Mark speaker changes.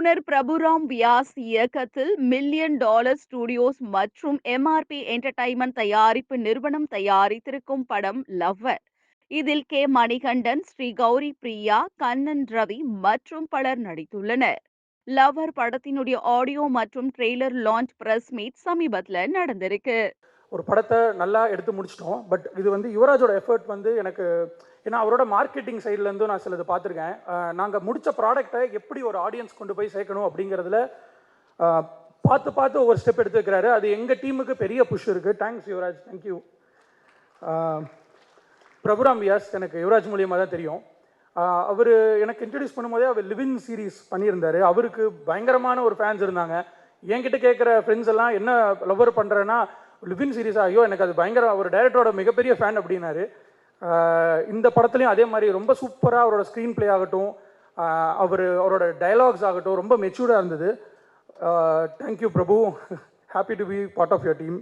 Speaker 1: இயக்குனர் பிரபுராம் வியாஸ் இயக்கத்தில் million dollar studios மற்றும் எம்ஆர்பி என்டர்டைன்மெண்ட் தயாரிப்பு நிறுவனம் தயாரித்திருக்கும் படம் லவ்வர் இதில் கே. மணிகண்டன் ஸ்ரீ கௌரி பிரியா கண்ணன் ரவி மற்றும் பலர் நடித்துள்ளனர். லவ்வர் படத்தினுடைய ஆடியோ மற்றும் ட்ரெய்லர் லான்ச் பிரஸ் மீட் சமீபத்துல நடந்திருக்கு.
Speaker 2: ஒரு படத்தை நல்லா எடுத்து முடிச்சிட்டோம். பட் இது வந்து யுவராஜோட எஃபர்ட் வந்து எனக்கு ஏன்னா அவரோட மார்க்கெட்டிங் சைட்லேருந்தும் நான் சிலது பார்த்துருக்கேன். நாங்கள் முடித்த ப்ராடக்ட்டை எப்படி ஒரு ஆடியன்ஸ் கொண்டு போய் சேர்க்கணும் அப்படிங்கிறதுல பார்த்து பார்த்து ஒவ்வொரு ஸ்டெப் எடுத்துக்கிறாரு அது எங்கள் டீமுக்கு பெரிய புஷ் இருக்குது thanks Yuvraj thank you Prabhuram Vyas எனக்கு யுவராஜ் மூலியமாக தான் தெரியும். அவர் எனக்கு இன்ட்ரடியூஸ் பண்ணும்போதே அவர் லிவின் சீரிஸ் பண்ணியிருந்தாரு. அவருக்கு பயங்கரமான ஒரு ஃபேன்ஸ் இருந்தாங்க. என்கிட்ட கேட்குற ஃப்ரெண்ட்ஸ் எல்லாம் என்ன லவ்வர் பண்ணுறேன்னா லிவின் சீரீஸ் ஐயோ எனக்கு அது பயங்கர ஒரு டைரக்டரோட மிகப்பெரிய ஃபேன் அப்படின்னாரு. இந்த படத்துலையும் அதே மாதிரி ரொம்ப சூப்பராக அவரோட ஸ்க்ரீன் ப்ளே ஆகட்டும் அவர் அவரோட டயலாக்ஸ் ஆகட்டும் ரொம்ப மெச்சூர்டாக இருந்தது. Thank you Prabhu. Happy to be part of your team